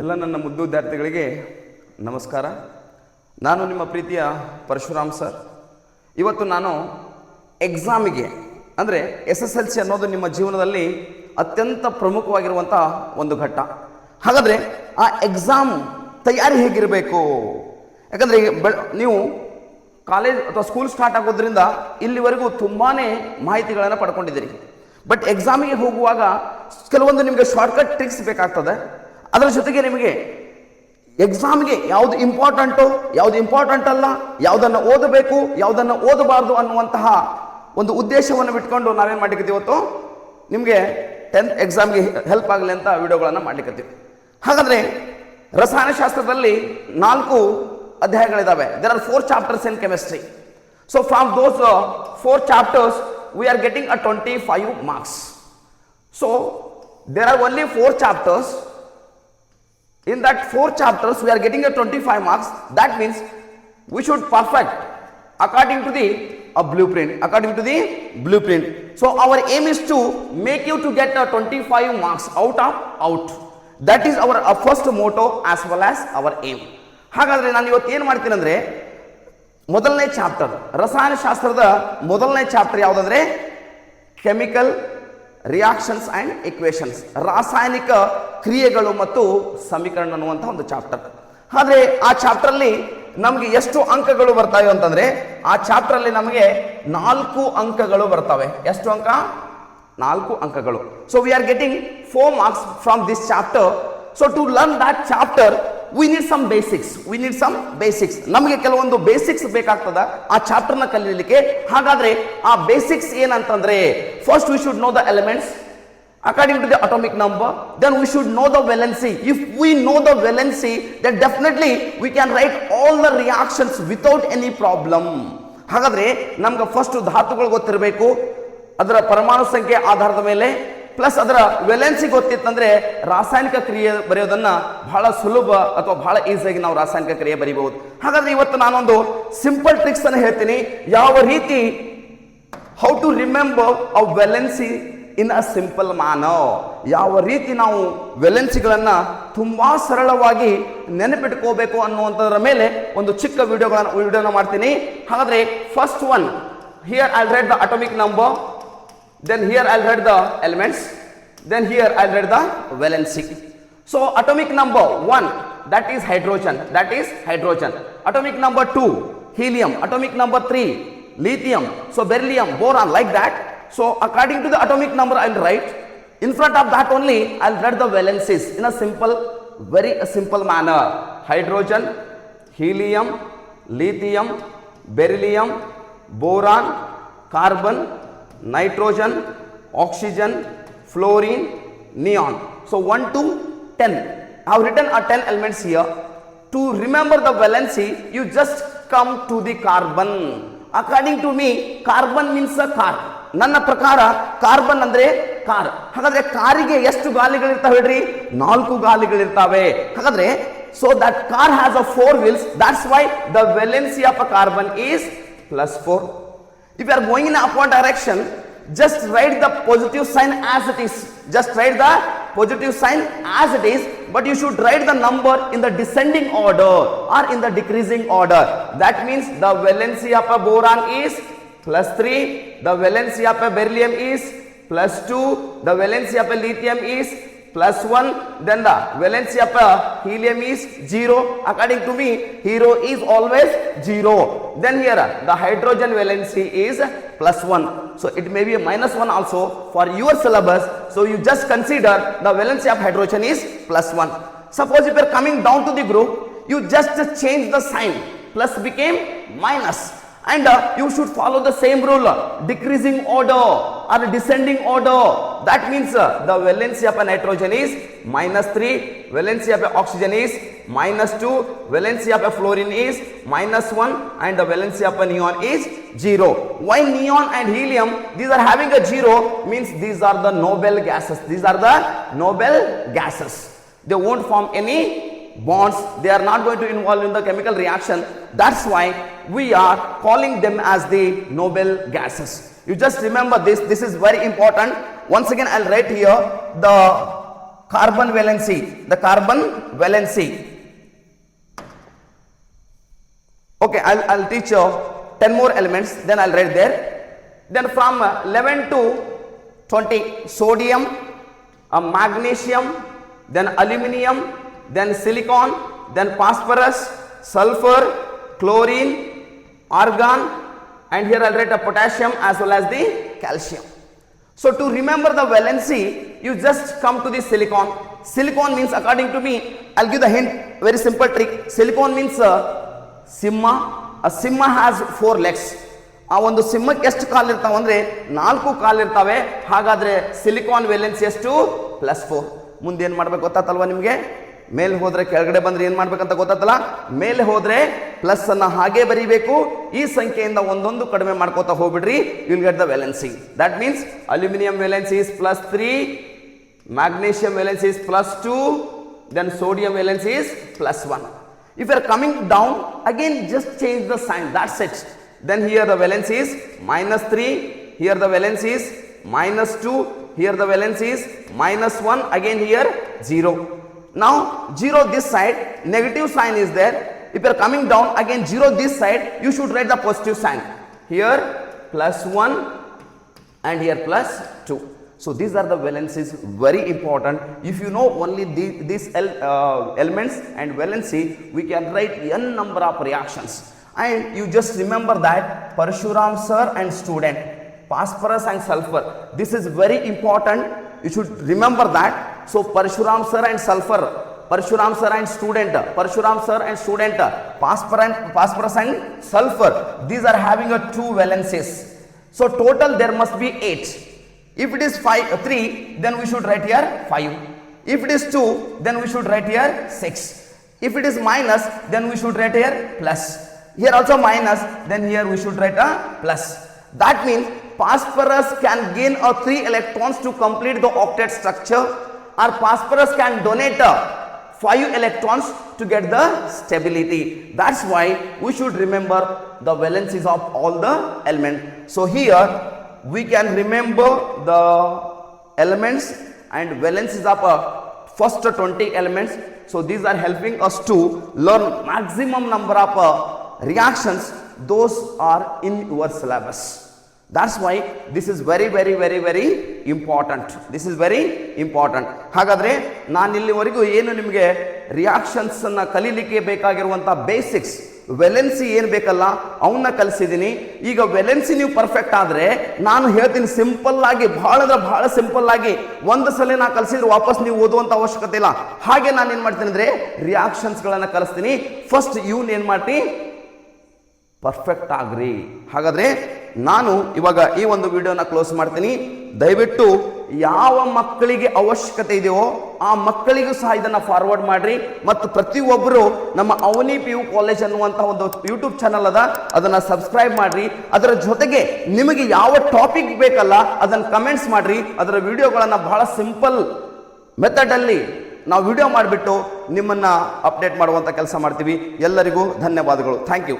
ಎಲ್ಲ ನನ್ನ ಮುದ್ದು ವಿದ್ಯಾರ್ಥಿಗಳಿಗೆ ನಮಸ್ಕಾರ. ನಾನು ನಿಮ್ಮ ಪ್ರೀತಿಯ ಪರಶುರಾಮ್ ಸರ್. ಇವತ್ತು ನಾನು ಎಕ್ಸಾಮಿಗೆ ಅಂದರೆ ಎಸ್ ಎಸ್ ಎಲ್ ಸಿ ಅನ್ನೋದು ನಿಮ್ಮ ಜೀವನದಲ್ಲಿ ಅತ್ಯಂತ ಪ್ರಮುಖವಾಗಿರುವಂಥ ಒಂದು ಘಟ್ಟ. ಹಾಗಾದರೆ ಆ ಎಕ್ಸಾಮ್ ತಯಾರಿ ಹೇಗಿರಬೇಕು? ಯಾಕಂದರೆ ನೀವು ಕಾಲೇಜ್ ಅಥವಾ ಸ್ಕೂಲ್ ಸ್ಟಾರ್ಟ್ ಆಗೋದ್ರಿಂದ ಇಲ್ಲಿವರೆಗೂ ತುಂಬಾ ಮಾಹಿತಿಗಳನ್ನು ಪಡ್ಕೊಂಡಿದ್ದೀರಿ. ಬಟ್ ಎಕ್ಸಾಮಿಗೆ ಹೋಗುವಾಗ ಕೆಲವೊಂದು ನಿಮಗೆ ಶಾರ್ಟ್ಕಟ್ ಟ್ರಿಕ್ಸ್ ಬೇಕಾಗ್ತದೆ. ಅದರ ಜೊತೆಗೆ ನಿಮಗೆ ಎಕ್ಸಾಮ್ಗೆ ಯಾವುದು ಇಂಪಾರ್ಟೆಂಟು ಯಾವುದು ಇಂಪಾರ್ಟೆಂಟ್ ಅಲ್ಲ, ಯಾವುದನ್ನು ಓದಬೇಕು, ಯಾವುದನ್ನು ಓದಬಾರ್ದು ಅನ್ನುವಂತಹ ಒಂದು ಉದ್ದೇಶವನ್ನು ಬಿಟ್ಕೊಂಡು ನಾವೇನು ಮಾಡ್ಲಿಕ್ಕೆ ಇವತ್ತು? ನಿಮಗೆ ಟೆಂತ್ ಎಕ್ಸಾಮ್ಗೆ ಹೆಲ್ಪ್ ಆಗಲಿ ಅಂತ ವಿಡಿಯೋಗಳನ್ನು ಮಾಡ್ಲಿಕ್ಕೆ ಹಾಗಾದರೆ ರಸಾಯನಶಾಸ್ತ್ರದಲ್ಲಿ ನಾಲ್ಕು ಅಧ್ಯಾಯಗಳಿದ್ದಾವೆ there are four chapters in chemistry so from those four chapters we are getting a twenty five marks so there are only four chapters in that four chapters we are getting a 25 marks that means we should perfect according to the a blueprint according to the blueprint so our aim is to make you to get a 25 marks out of out that is our uh, first motto as well as our aim ಹಾಗಾದ್ರೆ ನಾನು ಇವತ್ತು ಏನು ಮಾಡ್ತೀನಿ ಅಂದ್ರೆ ಮೊದಲನೇ chapter ರಸಾಯನಶಾಸ್ತ್ರದ ಮೊದಲನೇ chapter ಯಾವುದಂದ್ರೆ? Chemical reactions and equations ರಾಸಾಯನಿಕ ಕ್ರಿಯೆಗಳು ಮತ್ತು ಸಮೀಕರಣ ಅನ್ನುವಂಥ ಒಂದು ಚಾಪ್ಟರ್ ಆದರೆ ಆ ಚಾಪ್ಟ್ರಲ್ಲಿ ನಮಗೆ ಎಷ್ಟು ಅಂಕಗಳು ಬರ್ತಾವೆ ಅಂತಂದ್ರೆ, ಆ ಚಾಪ್ಟ್ರಲ್ಲಿ ನಮಗೆ ನಾಲ್ಕು ಅಂಕಗಳು ಬರ್ತವೆ. ಎಷ್ಟು ಅಂಕ? ನಾಲ್ಕು ಅಂಕಗಳು. So we are getting four marks from this chapter so to learn that chapter we need some basics we need some basics ನಮಗೆ ಕೆಲವೊಂದು ಬೇಸಿಕ್ಸ್ ಬೇಕಾಗ್ತದ ಆ ಚಾಪ್ಟರ್ನ ಕಲಿಯಲಿಕ್ಕೆ ಹಾಗಾದ್ರೆ ಆ ಬೇಸಿಕ್ಸ್ ಏನಂತಂದ್ರೆ first we should know the elements according to the atomic number then we should know the valency if we know the valency then definitely we can write all the reactions without any problem ಹಾಗಾದ್ರೆ ನಮ್ಗೆ first ಧಾತುಗಳು ಗೊತ್ತಿರಬೇಕು. ಅದರ ಪರಮಾಣು ಸಂಖ್ಯೆ ಆಧಾರದ ಮೇಲೆ plus ಅದರ valency ಗೊತ್ತಿತ್ತಂದ್ರೆ ರಾಸಾಯನಿಕ ಕ್ರಿಯೆ ಬರೆಯೋದನ್ನ ಬಹಳ ಸುಲಭ ಅಥವಾ ಬಹಳ ಈಸಿಯಾಗಿ ನಾವು ರಾಸಾಯನಿಕ ಕ್ರಿಯೆ ಬರೀಬಹುದು. ಹಾಗಾದ್ರೆ ಇವತ್ತು ನಾನೊಂದು ಸಿಂಪಲ್ ಟ್ರಿಕ್ಸ್ ಅನ್ನು ಹೇಳ್ತೀನಿ. ಯಾವ ರೀತಿ how to remember a valency in a simple manner ಯಾವ ರೀತಿ ನಾವು ವೆಲೆನ್ಸಿಗಳನ್ನು ತುಂಬಾ ಸರಳವಾಗಿ ನೆನಪಿಟ್ಕೋಬೇಕು ಅನ್ನುವಂಥದ್ರ ಮೇಲೆ ಒಂದು ಚಿಕ್ಕ ವಿಡಿಯೋಗಳನ್ನು ವಿಡಿಯೋನ ಮಾಡ್ತೀನಿ. ಹಾಗಾದ್ರೆ first one here I write the atomic number then here I'll write the elements, then here I'll write the valency. So atomic number 1 that is hydrogen, that is hydrogen. Atomic number 2 helium, atomic number 3 lithium, so beryllium, boron like that. So according to the atomic number I'll write, in front of that only I'll write the valencies in a simple, very simple manner. Hydrogen, helium, lithium, beryllium, boron, carbon, nitrogen, oxygen, fluorine, neon. So one to ten I written a ten elements here to remember the valency you just come to the carbon according to me carbon means a car ನನ್ನ ಪ್ರಕಾರ carbon ಅಂದ್ರೆ car ಹಾಗಾದ್ರೆ ಕಾರಿಗೆ ಎಷ್ಟು ಗಾಲಿಗಳಿರ್ತಾವೆ ಹೇಳ್ರಿ? ನಾಲ್ಕು ಗಾಲಿಗಳಿರ್ತಾವೆ. ಹಾಗಾದ್ರೆ so that car has a four wheels that's why the valency of a carbon is plus four if you are going in upward direction just write the positive sign as it is. Just write the positive sign as it is but you should write the number in the descending order or in the decreasing order. That means the valency of a boron is plus 3 the valency of a beryllium is plus 2 the valency of a lithium is plus 1 then the valency of a helium is 0 according to me hero is always 0 then here uh, the hydrogen valency is plus 1 so it may be a minus 1 also for your syllabus. So you just consider the valency of hydrogen is plus 1 suppose if you are coming down to the group you just change the sign. Plus became minus. And uh, you should follow the same rule. Uh, decreasing order or descending order. That means uh, the valency of a nitrogen is minus 3 valency of a oxygen is minus 2 valency of a fluorine is minus 1 and the valency of a neon is 0 why neon and helium? These are having a 0 means these are the noble gases. These are the noble gases. They won't form any bonds they are not going to involve in the chemical reaction that's why we are calling them as the noble gases you just remember this this is very important once again I'll write here the carbon valency, the carbon valency. Okay, I'll, I'll teach you 10 more elements, then I'll write there. Then from uh, 11 to 20, sodium, uh, magnesium, then aluminium, then silicon, then phosphorus, sulfur, chlorine, argon, and here I'll write a potassium as well as the calcium. So to remember the valency, you just come to the silicon. Silicon means according to me, I'll give the hint, very simple trick. Silicon means uh, simma. A simma has four legs. ಆ ಒಂದು ಸಿಂಹಕ್ಕೆ ಎಷ್ಟು ಕಾಲು ಇರ್ತಾವೆ ಅಂದ್ರೆ ನಾಲ್ಕು ಕಾಲು ಇರ್ತಾವೆ ಹಾಗಾದ್ರೆ silicon valence ಎಷ್ಟು ಪ್ಲಸ್ ಫೋರ್ ಮುಂದೇನು ಮಾಡ್ಬೇಕು ಗೊತ್ತಾತಲ್ವಾ ನಿಮಗೆ ಮೇಲೆ ಹೋದ್ರೆ ಕೆಳಗಡೆ ಬಂದ್ರೆ ಏನು ಮಾಡ್ಬೇಕಂತ ಗೊತ್ತಾತಲ್ಲ ಮೇಲೆ ಹೋದ್ರೆ ಪ್ಲಸ್ ಅನ್ನ ಹಾಗೆ ಬರೀಬೇಕು ಈ ಸಂಖ್ಯೆಯಿಂದ ಒಂದೊಂದು ಕಡಿಮೆ ಮಾಡ್ಕೋತಾ ಹೋಗ್ಬಿಡ್ರಿ will get the valency that means aluminium valency is plus three magnesium valence is plus 2 then sodium valence is plus 1 if you are coming down again just change the sign that's it then here the valence is minus 3 here the valence is minus 2 here the valence is minus 1 again here 0 now 0 this side negative sign is there if you are coming down again 0 this side you should write the positive sign here plus 1 and here plus 2. So these are the valencies very important. If you know only the, these el- uh, elements and valency, we can write n number of reactions. And you just remember that Parshuram sir and student, phosphorus and sulfur. This is very important. You should remember that. So Parshuram sir and sulfur, Parshuram sir and student, Parshuram sir and student, phosphorus and, phosphorus and sulfur. These are having a two valencies. So total there must be 8. If it is five, uh, 3, then we should write here 5. If it is 2, then we should write here 6. If it is minus, then we should write here plus. Here also minus, then here we should write a plus. That means phosphorus can gain a 3 electrons to complete the octet structure or phosphorus can donate a 5 electrons to get the stability. That's why we should remember the valencies of all the elements. So here we can remember the elements and valencies of uh, first 20 elements. So these are helping us to learn maximum number of uh, reactions. Those are in your syllabus. That's why this is very very very very important this is very important ಹಾಗಾದರೆ ನಾನು ಇಲ್ಲಿವರೆಗೂ ಏನು ನಿಮಗೆ ರಿಯಾಕ್ಷನ್ಸನ್ನು ಕಲೀಲಿಕ್ಕೆ ಬೇಕಾಗಿರುವಂಥ basics valency ಏನು ಬೇಕಲ್ಲ ಅವನ್ನ ಕಲಿಸಿದ್ದೀನಿ ಈಗ ವೆಲೆನ್ಸಿ ನೀವು ಪರ್ಫೆಕ್ಟ್ ಆದರೆ ನಾನು ಹೇಳ್ತೀನಿ ಸಿಂಪಲ್ ಆಗಿ, ಭಾಳ ಅಂದ್ರೆ ಬಹಳ ಸಿಂಪಲ್ ಆಗಿ ಒಂದು ಸಲ ನಾನು ಕಲಿಸಿದ್ರೆ ವಾಪಸ್ ನೀವು ಓದುವಂಥ ಅವಶ್ಯಕತೆ ಇಲ್ಲ. ಹಾಗೆ ನಾನು ಏನು ಮಾಡ್ತೀನಿ ಅಂದರೆ ರಿಯಾಕ್ಷನ್ಸ್ಗಳನ್ನು ಕಲಿಸ್ತೀನಿ. ಫಸ್ಟ್ ಇವ್ನ ಏನು ಮಾಡ್ತೀನಿ ಪರ್ಫೆಕ್ಟ್ ಆಗ್ರಿ. ಹಾಗಾದ್ರೆ ನಾನು ಇವಾಗ ಈ ಒಂದು ವಿಡಿಯೋನ ಕ್ಲೋಸ್ ಮಾಡ್ತೀನಿ. ದಯವಿಟ್ಟು ಯಾವ ಮಕ್ಕಳಿಗೆ ಅವಶ್ಯಕತೆ ಇದೆಯೋ ಆ ಮಕ್ಕಳಿಗೂ ಸಹ ಇದನ್ನ ಫಾರ್ವರ್ಡ್ ಮಾಡ್ರಿ. ಮತ್ತು ಪ್ರತಿಯೊಬ್ಬರು ನಮ್ಮ ಅವನಿ ಪಿ ಯು ಕಾಲೇಜ್ ಅನ್ನುವಂಥ ಒಂದು ಯೂಟ್ಯೂಬ್ ಚಾನಲ್ ಅದ, ಅದನ್ನ ಸಬ್ಸ್ಕ್ರೈಬ್ ಮಾಡ್ರಿ. ಅದರ ಜೊತೆಗೆ ನಿಮಗೆ ಯಾವ ಟಾಪಿಕ್ ಬೇಕಲ್ಲ, ಅದನ್ನ ಕಮೆಂಟ್ಸ್ ಮಾಡ್ರಿ. ಅದರ ವಿಡಿಯೋಗಳನ್ನು ಬಹಳ ಸಿಂಪಲ್ ಮೆಥಡ್ ಅಲ್ಲಿ ನಾವು ವಿಡಿಯೋ ಮಾಡಿಬಿಟ್ಟು ನಿಮ್ಮನ್ನ ಅಪ್ಡೇಟ್ ಮಾಡುವಂತ ಕೆಲಸ ಮಾಡ್ತೀವಿ. ಎಲ್ಲರಿಗೂ ಧನ್ಯವಾದಗಳು. Thank you